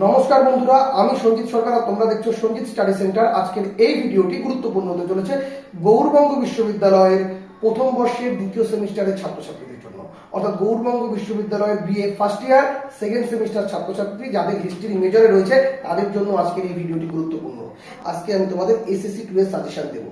নমস্কার বন্ধুরা, আমি সঞ্জিত সরকার আর তোমরা দেখছ সঞ্জিত স্টাডি সেন্টার। আজকের এই ভিডিওটি গুরুত্বপূর্ণ হতে চলেছে গৌরবঙ্গ বিশ্ববিদ্যালয়ের প্রথম বর্ষের দ্বিতীয় সেমিস্টারের ছাত্রছাত্রীদের জন্য। অর্থাৎ গৌরবঙ্গ বিশ্ববিদ্যালয়ের BA first year second semester ছাত্রছাত্রী যাদের হিস্ট্রি মেজরে রয়েছে, তাদের জন্য আজকের এই ভিডিওটি গুরুত্বপূর্ণ। আজকে আমি তোমাদের এসএসসি টু এর সাজেশন দেবো।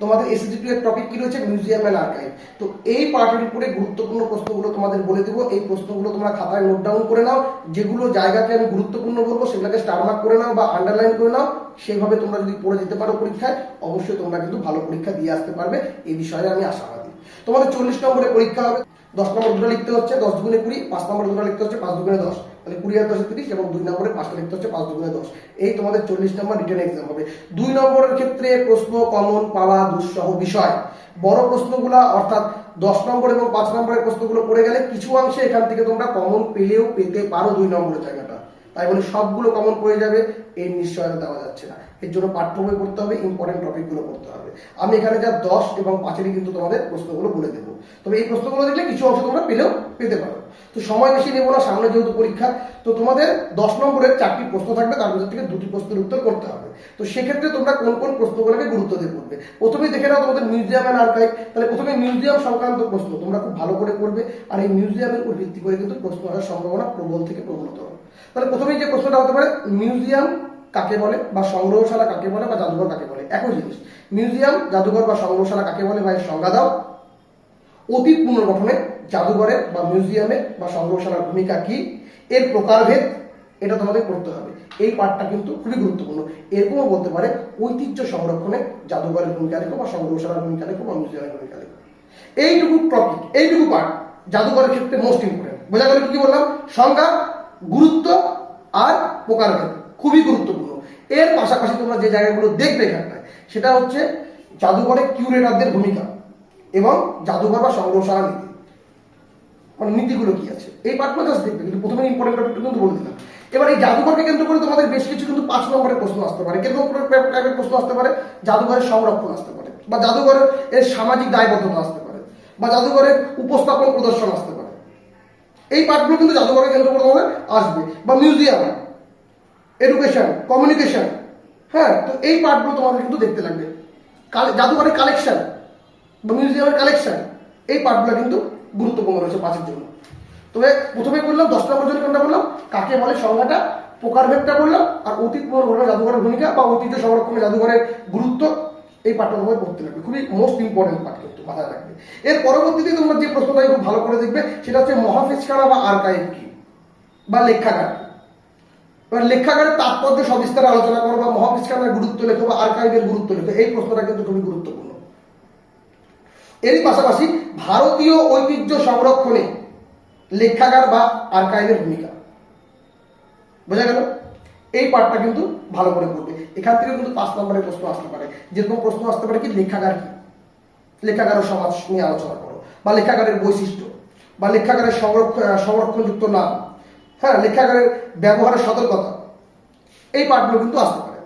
তোমাদের এসএসসি টু এর টপিক কি রয়েছে? মিউজিয়াম অ্যান্ড আর্কাইভ তো এই পার্টের উপরে গুরুত্বপূর্ণ প্রশ্নগুলো তোমাদের বলে দেবো। এই প্রশ্নগুলো তোমরা খাতায় নোট ডাউন করে নাও। যেগুলো জায়গাকে আমি গুরুত্বপূর্ণ বলব, সেগুলোকে স্টার মার্ক করে নাও বা আন্ডারলাইন করে নাও। সেভাবে তোমরা যদি পড়ে যেতে পারো পরীক্ষায়, অবশ্যই তোমরা কিন্তু ভালো পরীক্ষা দিয়ে আসতে পারবে। এই বিষয়ে আমি আশাবাদী। তোমাদের চল্লিশ নম্বরে পরীক্ষা হবে। দশ নম্বর দুটো লিখতে হচ্ছে, দশ দুগুণে কুড়ি, পাঁচ নম্বর দুটো লিখতে হচ্ছে, পাঁচ দুগুণে দশ। তাহলে কুড়ি আর দশে তিরিশ এবং দুই নম্বরে পাঁচটা লিখতে হচ্ছে পাঁচ দুগুণে দশ। এই তোমাদের চল্লিশ নম্বর রিটার্ন এক্সাম হবে। দুই নম্বরের ক্ষেত্রে প্রশ্ন কমন পাওয়া দুঃসহ বিষয়। বড় প্রশ্নগুলা, অর্থাৎ দশ নম্বর এবং পাঁচ নম্বরের প্রশ্নগুলো পড়ে গেলে কিছু অংশে এখান থেকে তোমরা কমন পেলেও পেতে পারো দুই নম্বরের জায়গাটা। তাই বলে সবগুলো কমন পড়ে যাবে, এর নিশ্চয়তা দেওয়া যাচ্ছে না। এর জন্য পাঠ্য বই পড়তে হবে ইম্পর্টেন্ট টপিকগুলো পড়তে হবে। আমি এখানে যা দশ এবং পাঁচেরই কিন্তু তোমাদের প্রশ্নগুলো বলে দেবো। তবে এই প্রশ্নগুলো দেখলে কিছু অংশ তোমরা পেলেও পেতে পারো। তো সময় বেশি নেব না, সামনে যেহেতু পরীক্ষা, তো তোমাদের দশ নম্বরের চারটি প্রশ্ন থাকবে, তার মধ্যে থেকে দুটি প্রশ্নের উত্তর করতে হবে। তো সেক্ষেত্রে তোমরা কোন কোন প্রশ্নগুলোকে গুরুত্ব দিয়ে পড়বে? প্রথমেই দেখে নাও তোমাদের মিউজিয়াম অ্যান্ড আর্কাইভ তাহলে প্রথমে মিউজিয়াম সংক্রান্ত প্রশ্ন, তোমরা খুব ভালো করে পড়বে, আর এই মিউজিয়ামের উপর ভিত্তি করে কিন্তু প্রশ্ন আসার সম্ভাবনা প্রবল থেকে প্রবলতর তাহলে প্রথমেই যে প্রশ্নটা হতে পারে, মিউজিয়াম কাকে বলে, বা সংগ্রহশালা কাকে বলে, বা জাদুঘর কাকে বলে? একই জিনিস। মিউজিয়াম, জাদুঘর বা সংগ্রহশালা কাকে বলে? বা এর সংজ্ঞা দাও। অতীত পুনর্গঠনে জাদুঘরের বা মিউজিয়ামে বা সংগ্রহশালার ভূমিকা কি? এর প্রকারভেদ এটা তোমাদের করতে হবে। এই পার্টটা কিন্তু খুবই গুরুত্বপূর্ণ। এরকমও বলতে পারে, ঐতিহ্য সংরক্ষণে জাদুঘরের ভূমিকা রেখো বা সংগ্রহশালার ভূমিকা রেখো বা মিউজিয়ামের ভূমিকা রেখো এইটুকু টপিক এইটুকু পার্ট জাদুঘরের ক্ষেত্রে মোস্ট ইম্পর্টেন্ট বোঝা গেল কি বললাম? সংজ্ঞা, গুরুত্ব আর প্রকারভেদ খুবই গুরুত্বপূর্ণ। এর পাশাপাশি তোমরা যে জায়গাগুলো দেখবে এখানটায়, সেটা হচ্ছে জাদুঘরে কিউরেটারদের ভূমিকা এবং জাদুঘর বা সংগ্রহশালা নীতি মানে নীতিগুলো কি আছে? এই পার্টগুলো জাস্ট দেখবে, কিন্তু প্রথমে ইম্পর্টেন্ট কিন্তু বলে দিলাম। এবার এই জাদুঘরকে কেন্দ্র করে তোমাদের বেশ কিছু কিন্তু পাঁচ নম্বরের প্রশ্ন আসতে পারে। কীরকম টাইপের প্রশ্ন আসতে পারে? জাদুঘরের সংরক্ষণ আসতে পারে। বা জাদুঘরের এর সামাজিক দায়বদ্ধতা আসতে পারে। বা জাদুঘরের উপস্থাপন প্রদর্শন আসতে পারে। এই পার্টগুলো কিন্তু জাদুঘরের কেন্দ্র করে তোমাদের আসবে। বা মিউজিয়াম এডুকেশন কমিউনিকেশন হ্যাঁ? তো এই পার্টগুলো তোমাদের কিন্তু দেখতে লাগবে। জাদুঘরের কালেকশন বা মিউজিয়ামের কালেকশন এই পার্টগুলো কিন্তু গুরুত্বপূর্ণ রয়েছে পাঁচের জন্য। তবে প্রথমে বললাম দশ নম্বর জন্য কোনটা বললাম কাকে বলে সংজ্ঞাটা প্রকারভেদটা বললাম আর অতীত পুনর্গঠনে জাদুঘরের ভূমিকা বা ঐতিহ্য সংরক্ষণে জাদুঘরের গুরুত্ব, এই তোমায় পড়তে লাগবে। খুবই মোস্ট ইম্পর্টেন্ট পাঠ কিন্তু, মাথায় রাখবে। এর পরবর্তীতে তোমরা যে প্রশ্নটা খুব ভালো করে দেখবে, সেটা হচ্ছে মহাফেজখানা বা আর্কাইভ কি? বা লেখাগার। এবার লেখাগারের তাৎপর্য সবিস্তারে আলোচনা করো বা মহাফেজখানার গুরুত্ব লেখো বা আর্কাইভের গুরুত্ব লেখো, এই প্রশ্নটা কিন্তু খুবই গুরুত্বপূর্ণ। এরই পাশাপাশি ভারতীয় ঐতিহ্য সংরক্ষণে লেখাগার বা আর্কাইভের ভূমিকা। বোঝা গেল? এই পার্টটা কিন্তু ভালো করে পড়বে। এখান থেকে কিন্তু পাঁচ নম্বরের প্রশ্ন আসতে পারে। যেরকম প্রশ্ন আসতে পারে কি, লেখাগার কি? লেখাগারের সমাজ নিয়ে আলোচনা করো। বা লেখাগারের বৈশিষ্ট্য। বা লেখাগারের সংরক্ষণ সংরক্ষণযুক্ত নাম। হ্যাঁ লেখাগারের ব্যবহারের সতর্কতা। এই পার্টগুলো কিন্তু আসতে পারে।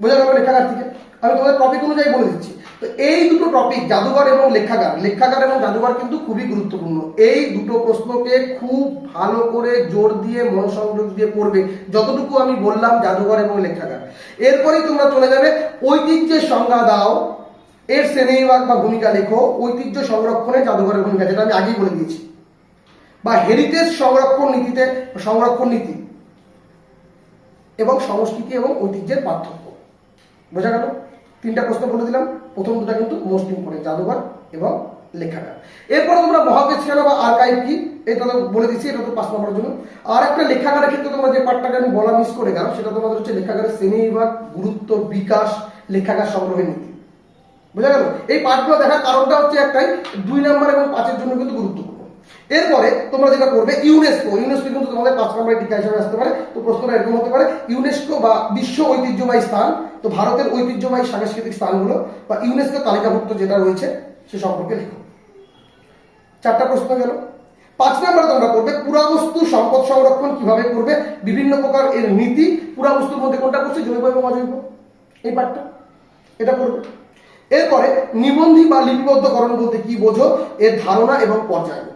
বোঝা গেল লেখাগার থেকে? আমি তোমাদের টপিক অনুযায়ী বলে দিচ্ছি। তো এই দুটো টপিক জাদুঘর এবং লেখাগার লেখাগার এবং জাদুঘর কিন্তু খুবই গুরুত্বপূর্ণ। এই দুটো প্রশ্নকে খুব ভালো করে জোর দিয়ে, মনোসংযোগ দিয়ে পড়বে, যতটুকু আমি বললাম জাদুঘর এবং লেখাগার। এরপরেই তোমরা চলে যাবে, ঐতিহ্যের সংজ্ঞা দাও, এর শ্রেণীবিভাগ বা ভূমিকা লেখো, ঐতিহ্য সংরক্ষণে জাদুঘরের ভূমিকা, যেটা আমি আগেই বলে দিয়েছি। বা হেরিটেজ সংরক্ষণ নীতিতে, সংরক্ষণ নীতি এবং সংস্কৃতি এবং ঐতিহ্যের পার্থক্য। বোঝা গেল? তিনটা প্রশ্ন বলে দিলাম। প্রথম দুটা কিন্তু মোস্ট ইম্পর্টেন্ট জাদুঘর এবং লেখাটা। এরপরে তোমরা মহাপেজখানা বা আর্কাইভ কি এটা তো বলে দিচ্ছি, এটা তো পাঁচ নম্বরের জন্য। আর একটা লেখাগারের ক্ষেত্রে তোমরা যে পার্টটাকে আমি বলা মিস করে গেলাম, সেটা তোমাদের হচ্ছে লেখাগারের শ্রেণি বিভাগ, গুরুত্ব, বিকাশ, লেখাগার সংগ্রহের নীতি। বোঝা গেল? এই পার্টগুলো দেখার কারণটা হচ্ছে একটাই, দুই নাম্বার এবং পাঁচের জন্য কিন্তু গুরুত্বপূর্ণ। এরপরে তোমরা যেটা করবে ইউনেস্কো ইউনেস্কো কিন্তু তোমাদের পাঁচ নম্বরের টিকা হিসাবে আসতে পারে, তো প্রশ্নটা এরকম হতে পারে ইউনেস্কো বা বিশ্ব ঐতিহ্যবাহী স্থান, তো ভারতের ঐতিহ্যবাহী সাংস্কৃতিক স্থানগুলো বা ইউনেস্কো তালিকাভুক্ত যেটা রয়েছে, সে সম্পর্কে লেখো। চারটা প্রশ্ন গেল। পাঁচ নম্বরে তোমরা করবে পুরাবস্তু সম্পদ সংরক্ষণ কীভাবে করবে, বিভিন্ন প্রকার এর নীতি, পুরাবস্তুর মধ্যে কোনটা করছে জৈব এবং অজৈব? এই পাঠটা। এটা করবে এরপরে নিবন্ধী বা লিপিবদ্ধকরণ বলতে কি বোঝো, এর ধারণা এবং পর্যায়গুলি লেখো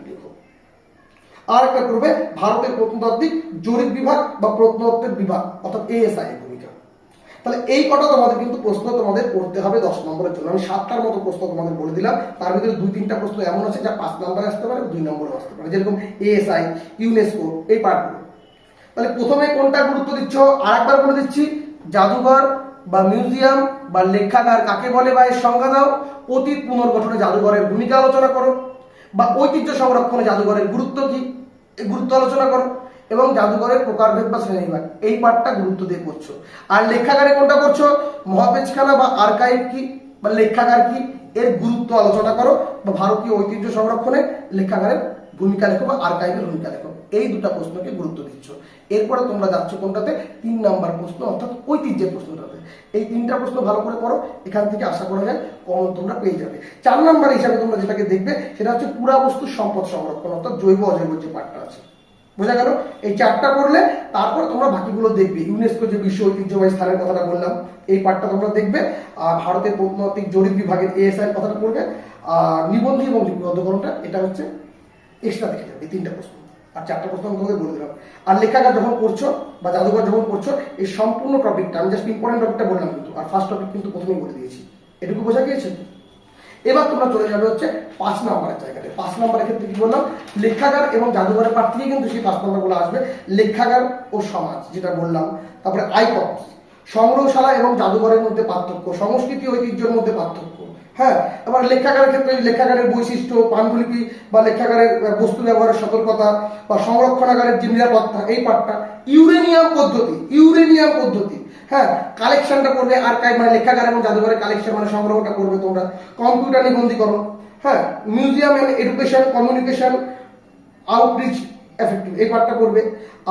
আর একটা করবে ভারতের প্রত্নতাত্ত্বিক, জরিপ বিভাগ বা প্রত্নতত্ত্বের বিভাগ, অর্থাৎ এএসআই এর ভূমিকা। তাহলে এই কটা তোমাদের কিন্তু প্রশ্ন তোমাদের করতে হবে দশ নম্বরের জন্য। আমি সাতটার মতো প্রশ্ন তোমাদের বলে দিলাম। তার ভিতরে দুই তিনটা প্রশ্ন এমন আছে যা পাঁচ নম্বরে আসতে পারে, দুই নম্বরে আসতে পারে। যেরকম এএসআই ইউনেস্কো এই পার্টগুলো তাহলে প্রথমে কোনটা গুরুত্ব দিচ্ছ? আরেকবার বলে দিচ্ছি, জাদুঘর বা মিউজিয়াম বা লেখাগার কাকে বলে বা এর সংজ্ঞা দাও? অতীত পুনর্গঠনে জাদুঘরের ভূমিকা আলোচনা করো। বা ঐতিহ্য সংরক্ষণে জাদুঘরের গুরুত্ব কি? গুরুত্ব আলোচনা করো। এবং জাদুঘরের প্রকারভেদ বা শ্রেণীভাগ এই পার্টটা গুরুত্ব দিয়ে করছ আর লেখাগারে কোনটা করছ মহাপেজখানা বা আর্কাইভ কি? বা লেখাগার কি? এর গুরুত্ব আলোচনা করো বা ভারতীয় ঐতিহ্য সংরক্ষণে লেখাগারের ভূমিকা লেখো বা আর্কাইভের ভূমিকা লেখো। এই দুটা প্রশ্নকে গুরুত্ব দিচ্ছ। এরপরে তোমরা যাচ্ছ কোনটাতে? তিন নাম্বার প্রশ্ন, অর্থাৎ ঐতিহ্যের প্রশ্নটাতে। এই তিনটা প্রশ্ন ভালো করে পড়ো, এখান থেকে আশা করা যায় কমন তোমরা পেয়ে যাবে। চার নাম্বার হিসাবে তোমরা যেটাকে দেখবে, সেটা হচ্ছে পুরা পুরাবস্তুর সম্পদ সংরক্ষণ, অর্থাৎ জৈব অজৈব যে পার্টটা আছে। বোঝা গেল? এই চারটা করলে তারপর তোমরা বাকিগুলো দেখবে। ইউনেস্কো যে বিশ্ব ঐতিহ্যবাহী স্থানের কথাটা বললাম, এই পার্টটা তোমরা দেখবে। আর ভারতের প্রত্নতাত্ত্বিক জরিপ বিভাগের এএসআই কথাটা পড়বে। আর নিবন্ধী এবং লিপিবদ্ধকরণটা এটা হচ্ছে এক্সট্রা দেখে যাবে তিনটা প্রশ্ন। আর চারটা প্রশ্ন আমি তোমাদের বলে দিলাম। আর লেখাগার যখন করছ বা জাদুঘর যখন করছ এই সম্পূর্ণ টপিকটা আমি জাস্ট ইম্পর্টেন্ট টপিকটা বললাম কিন্তু, আর ফার্স্ট টপিক কিন্তু প্রথমেই বলে দিয়েছি। এটুকু বোঝা গিয়েছে? এবার তোমরা চলে যাবে হচ্ছে পাঁচ নম্বরের জায়গাতে। পাঁচ নম্বরের ক্ষেত্রে কি বললাম? লেখাগার এবং জাদুঘরের পাঠ থেকে কিন্তু সেই পাঁচ নম্বরগুলো আসবে। লেখাগার ও সমাজ, যেটা বললাম। তারপরে আইকনস সংগ্রহশালা এবং জাদুঘরের মধ্যে পার্থক্য, সংস্কৃতি ঐতিহ্যের মধ্যে পার্থক্য। হ্যাঁ এবার লেখাগারের ক্ষেত্রে লেখাগারের বৈশিষ্ট্য, পাণ্ডুলিপি বা লেখাগারের বস্তু ব্যবহারের সতর্কতা বা সংরক্ষণাগারের যে নিরাপত্তা, এই পার্টটা ইউরেনিয়াম পদ্ধতি ইউরেনিয়াম পদ্ধতি। হ্যাঁ কালেকশনটা করবে আর্কাইভ মানে লেখাগার এবং জাদুঘরের কালেকশন মানে সংগ্রহটা করবে তোমরা। কম্পিউটার নিবন্ধীকরণ হ্যাঁ museum and education communication outreach effective এই পার্টটা করবে।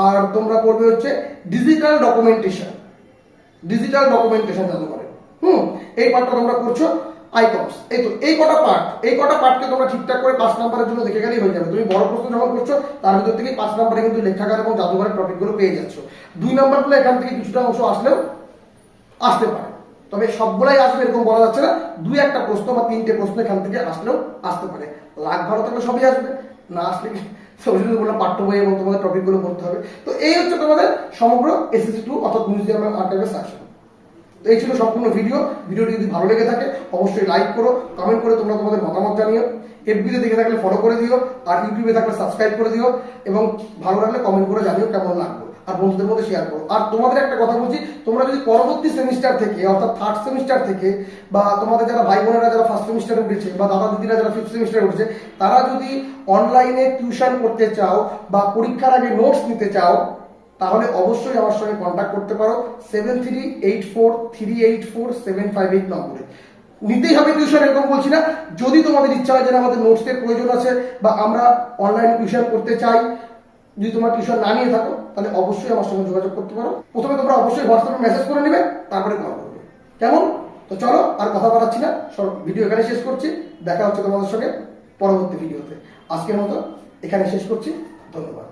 আর তোমরা পড়বে হচ্ছে ডিজিটাল ডকুমেন্টেশন ডিজিটাল ডকুমেন্টেশন জাদুঘরে। হুম, এই পার্টটা তোমরা করছ। আইকনস এই তো, এই কটা পার্ট এই কটা পার্টকে তোমরা ঠিকঠাক করে পাঁচ নম্বরের জন্য দেখে গেলেই হয়ে যাবে। তুমি বড় প্রশ্ন যখন করছ, তার ভিতর থেকে পাঁচ নম্বরে কিন্তু লেখাগার এবং জাদুঘরের টপিকগুলো পেয়ে যাচ্ছ। দুই নম্বরগুলো এখান থেকে কিছুটা অংশ আসলেও আসতে পারে। তবে সবগুলাই আসবে এরকম বলা যাচ্ছে না। দুই একটা প্রশ্ন বা তিনটে প্রশ্ন এখান থেকে আসলেও আসতে পারে। লাখ ভালো থাকলে সবই আসবে। না আসলে শুধু পাঠ্য বই এবং তোমাদের টপিকগুলো পড়তে হবে। তো এই হচ্ছে তোমাদের সমগ্র এসএসসি টু অর্থাৎ মিউজিয়াম আর্কাইভের সেকশন তো এই ছিল সম্পূর্ণ ভিডিও ভিডিওটি যদি ভালো লেগে থাকে, অবশ্যই লাইক করো কমেন্ট করে তোমরা তোমাদের মতামত জানিও। এফবিতে দেখে থাকলে ফলো করে দিও, আর ইউটিউবে থাকলে সাবস্ক্রাইব করে দিও, এবং ভালো লাগলে কমেন্ট করে জানিও কেমন লাগবে আর বন্ধুদের মধ্যে শেয়ার করো। আর তোমাদের একটা কথা বলছি, তোমরা যদি পরবর্তী সেমিস্টার থেকে, অর্থাৎ থার্ড সেমিস্টার থেকে, বা তোমাদের যারা ভাই বোনেরা যারা ফার্স্ট সেমিস্টারে উঠেছে, বা দাদা দিদিরা যারা ফিফথ সেমিস্টারে উঠেছে, তারা যদি অনলাইনে টিউশন করতে চাও, বা পরীক্ষার আগে নোটস নিতে চাও তাহলে অবশ্যই আমার সঙ্গে কন্ট্যাক্ট করতে পারো। Seven three eight four three eight four seven five eight নম্বরে। নিতেই হবে টিউশন এরকম বলছি না। যদি তোমাদের ইচ্ছা হয় যে না, আমাদের নোটসের প্রয়োজন আছে বা আমরা অনলাইন টিউশন করতে চাই যদি তোমার টিউশন না নিয়ে থাকো তাহলে অবশ্যই আমার সঙ্গে যোগাযোগ করতে পারো। প্রথমে তোমরা অবশ্যই হোয়াটসঅ্যাপে মেসেজ করে নেবে তারপরে কল করবে। কেমন? তো চলো আর কথা বলাচ্ছি না। সব ভিডিও এখানে শেষ করছি। দেখা হচ্ছে তোমাদের সঙ্গে পরবর্তী ভিডিওতে আজকের মতো এখানে শেষ করছি। ধন্যবাদ।